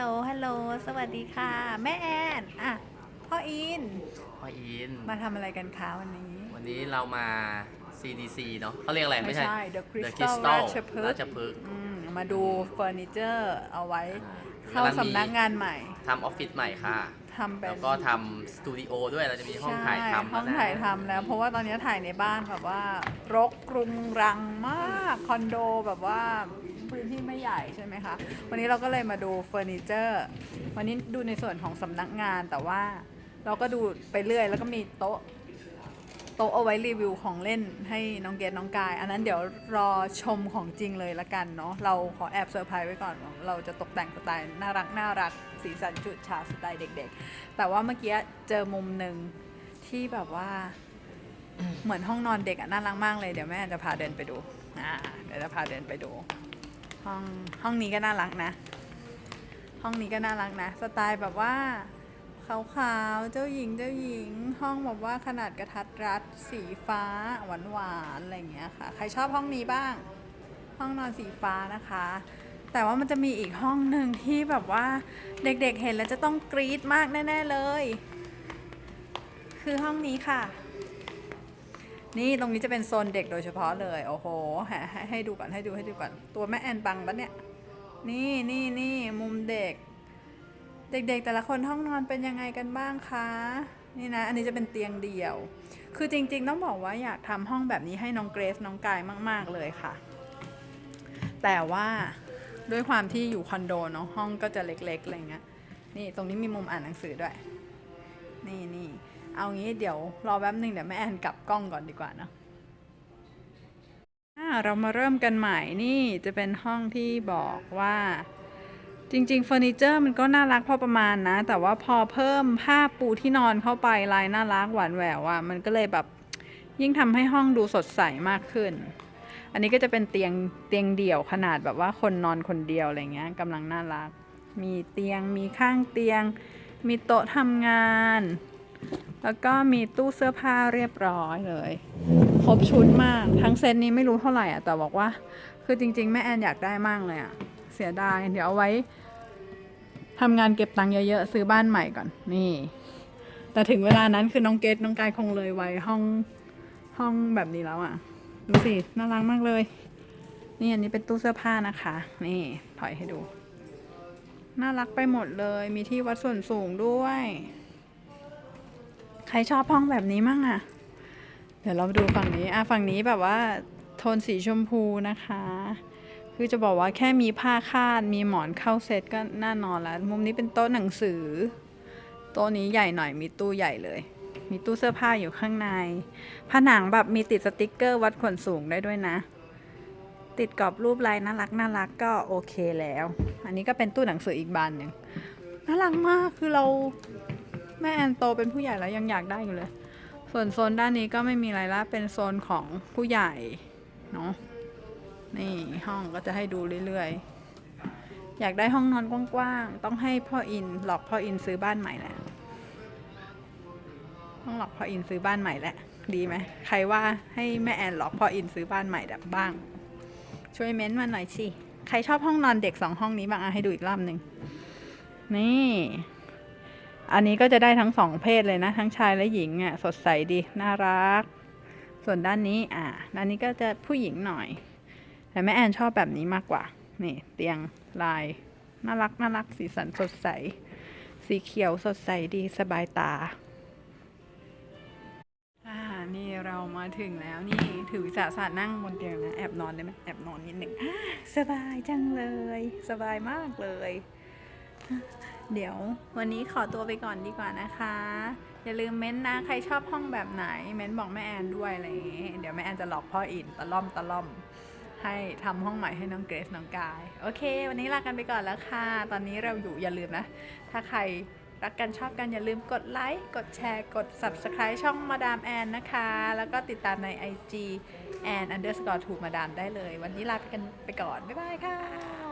ล ฮัลโหล สวัสดีค่ะ แม่แอนอะพ่ออิน พ่ออิน มาทำอะไรกันคะวันนี้ วันนี้เรามา CDC เนาะเขาเรียกอะไรไม่ใช่ The The Crystal Crystal ราชพฤกษ์ราชพฤกษ์อืมมาดูเฟอร์นิเจอร์เอาไว้อ่าเข้าสำนักงานใหม่ทำออฟฟิศใหม่ค่ะ ทำเป็แล้นวก็ทำสตูดิโอด้วยเราจะมีห้องถ่ายทำห้องแล้วนะถ่ายทำแล้ว เพราะว่าตอนนี้ถ่ายในบ้านแบบว่ารกกรุงรังมากคอนโดแบบว่า พื้นที่ไม่ใหญ่ใช่ไหมคะวันนี้เราก็เลยมาดูเฟอร์นิเจอร์วันนี้ดูในส่วนของสำนักงานแต่ว่าเราก็ดูไปเรื่อย แล้วก็มีโต๊ะโต๊ะเอาไว้รีวิวของเล่นให้น้องเกดน้องกาย อันนั้นเดี๋ยวรอชมของจริงเลยละกันเนาะเราขอแอบเซอร์ไพรส์ไว้ก่อนว่าเราจะตกแต่งสไตล์น่ารักน่ารักสีสันจุดฉาสไตล์เด็ก ๆ แต่ว่าเมื่อกี้เจอมุมหนึ่งที่แบบว่าเหมือนห้องนอนเด็กอะน่ารักมากเลยเดี๋ยวแม่จะพาเดินไปดูอ่าเดี๋ยวจะพาเดินไปดู ห้องห้องนี้ก็น่ารักนะ ห้องนี้ก็น่ารักนะ สไตล์แบบว่าขาวๆ เจ้าหญิงเจ้าหญิง ห้องแบบว่าขนาดกระทัดรัด สีฟ้าหวานๆ อะไรอย่างเงี้ยค่ะ ใครชอบห้องนี้บ้าง ห้องนอนสีฟ้านะคะ แต่ว่ามันจะมีอีกห้องหนึ่งที่แบบว่าเด็กๆเห็นแล้วจะต้องกรี๊ดมากแน่ ๆ เลย คือห้องนี้ค่ะ นี่ตรงนี้จะเป็นโซนเด็กโดยเฉพาะเลย โอ้โหให้ให้ให้ดูก่อนให้ดูให้ดูก่อน ตัวแม่แอนบังปะเนี่ย นี่นี่นี่มุมเด็ก เด็กๆ แต่ละคนห้องนอนเป็นยังไงกันบ้างคะ นี่นะ อันนี้จะเป็นเตียงเดี่ยว คือจริงๆ ต้องบอกว่าอยากทำห้องแบบนี้ให้น้องเกรซน้องกายมาก ๆ เลยค่ะ แต่ว่าด้วยความที่อยู่คอนโดเนาะห้องก็จะเล็กๆอะไรเงี้ย นี่ตรงนี้มีมุมอ่านหนังสือด้วย นี่นี่ เอางี้เดี๋ยวรอแป๊บหนึ่งเดี๋ยวแม่แอนกลับกล้องก่อนดีกว่าเนะอ่าเรามาเริ่มกันใหม่นี่จะเป็นห้องที่บอกว่าจริงๆเฟอร์นิเจอร์มันก็น่ารักพอประมาณนะ แต่ว่าพอเพิ่มผ้าปูที่นอนเข้าไปลายน่ารักหวานแหววอะ่ะมันก็เลยแบบยิ่งทำให้ห้องดูสดใสมากขึ้น อันนี้ก็จะเป็นเตียงเตียงเดี่ยวขนาดแบบว่าคนนอนคนเดียวอะไรเงี้ยกำลังน่ารัก มีเตียงมีข้างเตียง มีโต๊ะทำงาน แล้วก็มีตู้เสื้อผ้าเรียบร้อยเลย ครบชุดมาก ทั้งเซตนี้ไม่รู้เท่าไหร่อะ แต่บอกว่า คือจริง ๆ แม่แอนอยากได้มากเลยอะ เสียดาย เดี๋ยวเอาไว้ทำงานเก็บตังค์เยอะๆ ซื้อบ้านใหม่ก่อน นี่ แต่ถึงเวลานั้นคือน้องเกดน้องกายคงเลยไว้ห้องห้องแบบนี้แล้วอะ ดูสิ น่ารักมากเลย นี่อันนี้เป็นตู้เสื้อผ้านะคะ นี่ถอยให้ดู น่ารักไปหมดเลย มีที่วัดส่วนสูงด้วย ใครชอบห้องแบบนี้มั่งอะเดี๋ยวเรามาดูฝั่งนี้อะฝั่งนี้แบบว่าโทนสีชมพูนะคะ คือจะบอกว่าแค่มีผ้าคาดมีหมอนเข้าเซตก็น่านอนแล้ว มุมนี้เป็นโต๊ะหนังสือ โต๊ะนี้ใหญ่หน่อยมีตู้ใหญ่เลย มีตู้เสื้อผ้าอยู่ข้างใน ผนังแบบมีติดสติกเกอร์วัดขนสูงได้ด้วยนะ ติดกรอบรูปลายน่ารักน่ารักก็โอเคแล้ว อันนี้ก็เป็นตู้หนังสืออีกบานหนึ่งน่ารักมากคือเรา แม่แอนโตเป็นผู้ใหญ่แล้วยังอยากได้อยู่เลย ส่วนโซนด้านนี้ก็ไม่มีอะไรละเป็นโซนของผู้ใหญ่เนาะนี่ห้องก็จะให้ดูเรื่อยๆ อยากได้ห้องนอนกว้างๆ ต้องให้พ่ออินหลอกพ่ออินซื้อบ้านใหม่แหละต้องหลอกพ่ออินซื้อบ้านใหม่แหละ ดีไหมใครว่าให้แม่แอนหลอกพ่ออินซื้อบ้านใหม่แบบบ้าง ช่วยเม้นต์มาหน่อยสิ ใครชอบห้องนอนเด็กสองห้องนี้บ้างอะให้ดูอีกรอบหนึ่งนี่ อันนี้ก็จะได้ทั้งสองเพศเลยนะ ทั้งชายและหญิงอะสดใสดี น่ารัก ส่วนด้านนี้อ่าด้านนี้ก็จะผู้หญิงหน่อย แต่แม่แอนชอบแบบนี้มากกว่า นี่เตียงลาย น่ารักน่ารักสีสันสดใส สีเขียวสดใสดีสบายตาอ่านี่เรามาถึงแล้วนี่ถือวิสาสะนั่งบนเตียงนะแอบนอนได้ไหมแอบนอนนิดหนึ่งสบายจังเลย สบายมากเลย เดี๋ยววันนี้ขอตัวไปก่อนดีกว่านะคะ อย่าลืมเม้นต์นะใครชอบห้องแบบไหน เม้นต์บอกแม่แอนด้วยอะไรอย่างงี้เดี๋ยวแม่แอนจะหลอกพ่ออินตะล่อมตะล่อม ให้ทำห้องใหม่ให้น้องเกรซน้องกาย โอเค วันนี้ลากันไปก่อนแล้วค่ะ ตอนนี้เราอยู่อย่าลืมนะ ถ้าใครรักกันชอบกันอย่าลืมกดไลค์กดแชร์กด subscribe ช่องมาดามแอนนะคะ แล้วก็ติดตามใน IG แอน underscore ถูมาดามได้เลย วันนี้ลาไปกันไปก่อน บ๊ายบายค่ะ